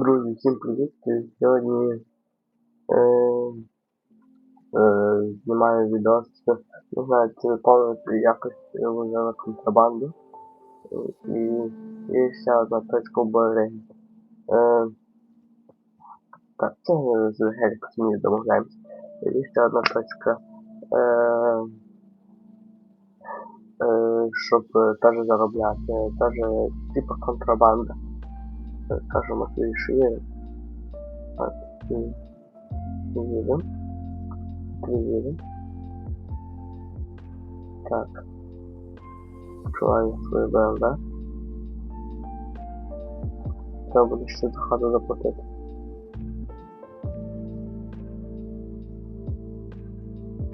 Друзі, всім привіт! Сьогодні е, е, знімаю відео. Не знаю, ви пам'ятаєте якось ввозили контрабанду. І, і ще одна точка в. Е, так, це з Гелікс ми домовляємось. І ще одна точка. Е, е, щоб е, теж заробляти. Теж типа контрабанда скажем, отличие от вида. Приведем. Так. Человек выбираем, да? Треба буде ще до хату запутать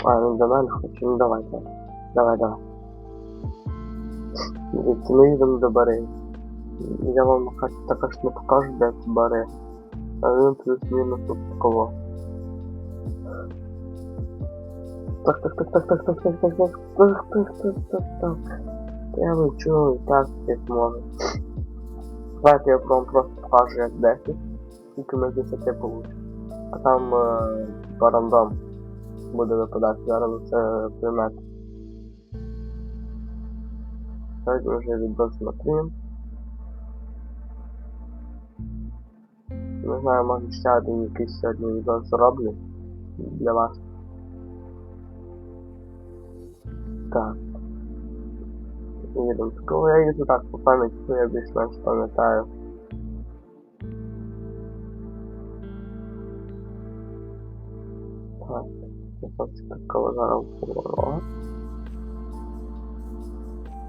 А, ну давай не хочу, ну, ну давайте. Давай, давай. Дивіться, ми їдемо до Бариї. Я вам також не покажу, де ці бари. А він плюс-мінус тут кого. Так, так, так, так, так, так, так, так, так, так, так, так, так, так. Я вичую так, як можу. Давайте я вам просто покажу, як 10. Скільки ми з 10 получимо. А там е, по рандом буде випадати. Зараз це приймете. Сьогодні вже відос смотрим. Не знаю, може ще один якийсь сьогодні відос зроблю для вас. Так. Їдемо. Коли я їду так по пам'яті, то я більш-менш пам'ятаю. Так, такого зараз поворот.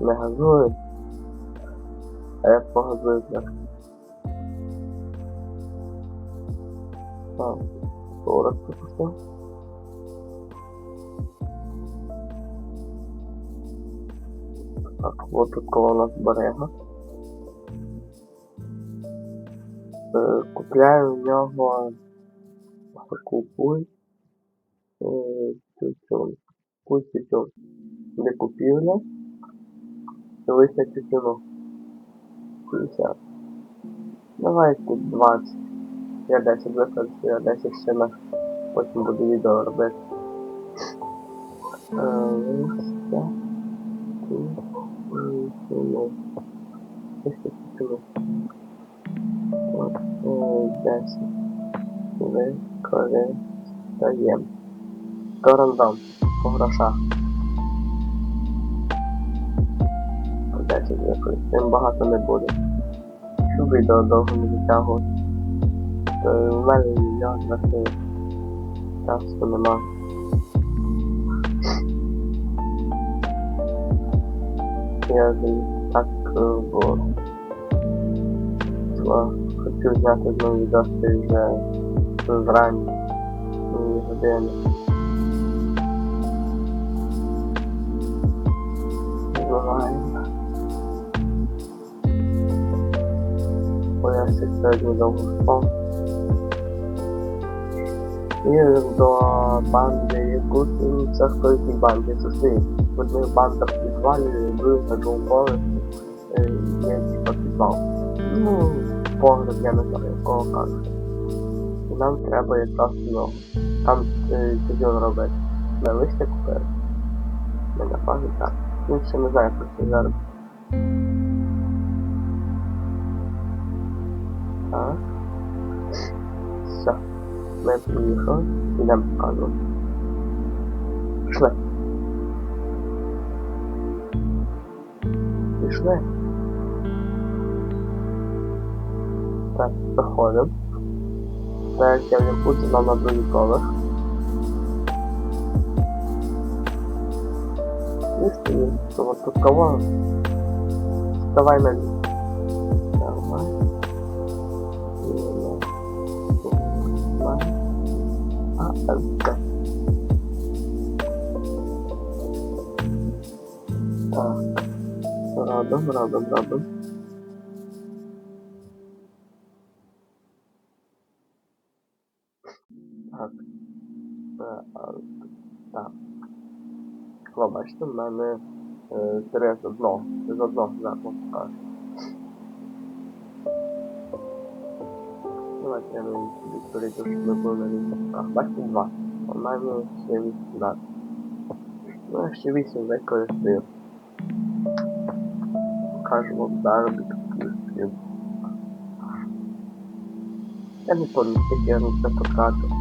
Не газую. А я погазую трохи. там 40 пропустил. Так, вот тут колона берега. Е, купляю в нього таку путь. Е, пусть цю декупівлю. Дивись на цю ціну. 50. Давайте 20 я 10 викликів, 10 сина. Потім буду відео робити. Е, е, Десять. Використаємо. До рандом по грошах. 10 використаємо, багато не буде. Щоб відео довго не витягувати в мене мільйон на часу нема. Я так е, бо хочу зняти знову відоси вже зранні години. Буває. Бо я ще сьогодні довго спав. І до банди якусь це в той банді зустрів. В одних бандах підвалі, других на другому поверсі е, є типа підвал. Ну, погляд я не знаю, якого кажуть. І нам треба якраз нього. Там е, стадіон робити. Ми листя купили. Ми на. Ну ще не знаю, про це зараз. Так. Все. Ми приїхали. Йдемо показувати. Пішли. Пішли. Так, заходимо. Так, я в Якуті нам на другий. І стоїм. То тут кого? Вставай на. yapmak lazım bize. Tak. Radım, radım, radım. Tak. Radım. Так. Хлопач, ти в мене е, три одно. З одного знаку. Так. Ми були на літаках. Бачите, два. Мене ще вісім дат. Ну, ще вісім використаю. Кажу вам заробіток плюс. Я не пам'ятаю, я на це потратив.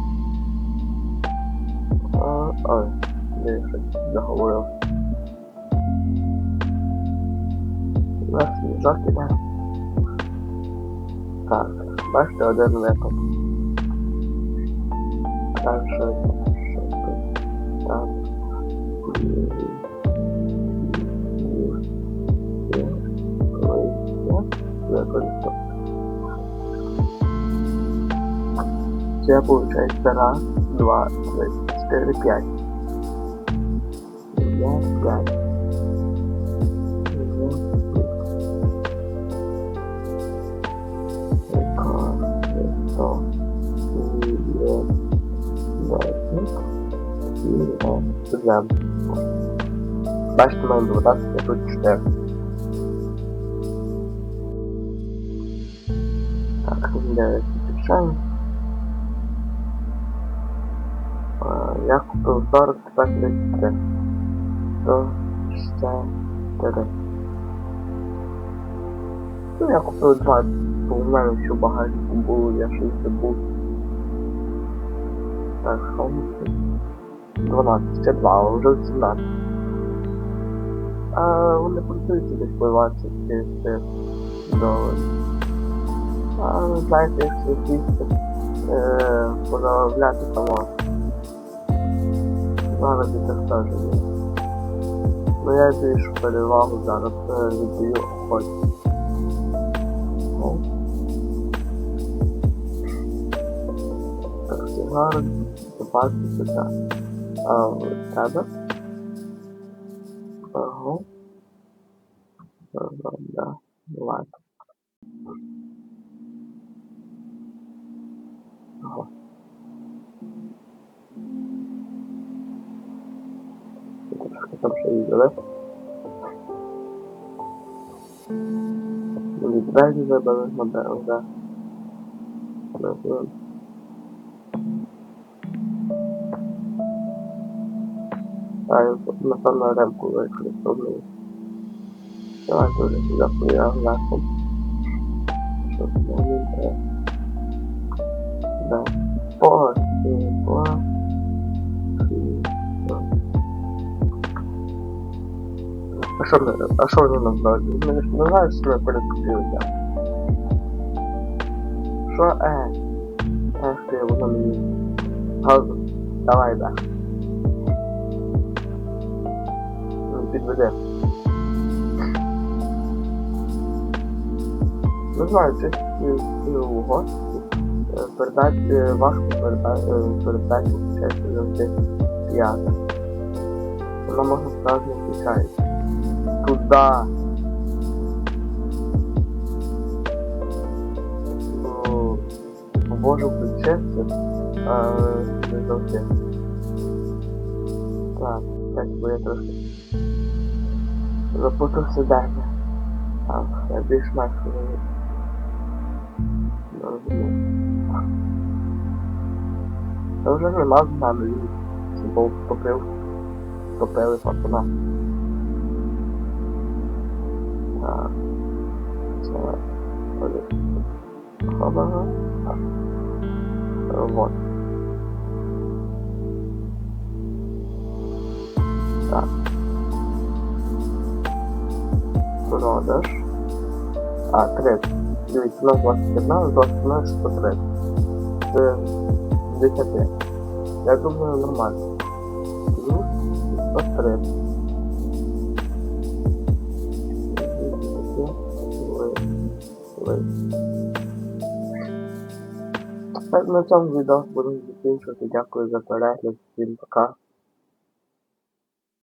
А, Ой, я щось заговорив. У нас іде. Так, бачите, один випад. Так, що? Що? Так. Це виходить раз, два, три, чотири, п'ять. П'ять, п'ять. Зем. Бачите, маємо 12, а тут 4. Так, 9 підключаємо. Я купив 40, тепер 33. 163. Ну, я купив 20, бо в мене ще багатько було, я й забув. Так, тут? 12, ще 2, вже 17. А вони працюються десь по 20 тисяч доларів. А знаєте, якщо сісти, е, позаробляти то можна. Я так скажу. Ну я більшу перевагу зараз е, віддаю охоті. Так, сигар, запаси так. Avutaba Bahu Babanda Lat Bahu Kita tetap sejalan Lebih terakhir juga bagus membangun Terima kasih А, я, напевно, ремку використовую. Давайте вже сюди появляємо. Що це мені треба? Да. По, і по, і по. А що ми, а що вони нам дали? Ми ж не знаєш, що ми перекупили, Що, е? Ах ти, воно мені. Газу. Давай, да. Підведе. Не знаю, чи у гості передати важко передати передачу включається завжди п'ята. Вона можна не включається. Туда. Ну, можу включитися, а не завжди. Так, так, бо я трошки запутався далі. Так, я більш-менш розумію. Не розумію. Це вже нема з нами, він був топив. Топили пацана. Так. Це... один. Хобага. Так. Е, Вот. Так. Продаж. А, 30. Дивіться, у нас 21, 21, 130. Це з 10. Я думаю, нормально. Плюс 130. Так, на цьому відео будемо закінчувати. Дякую за перегляд. Всім пока.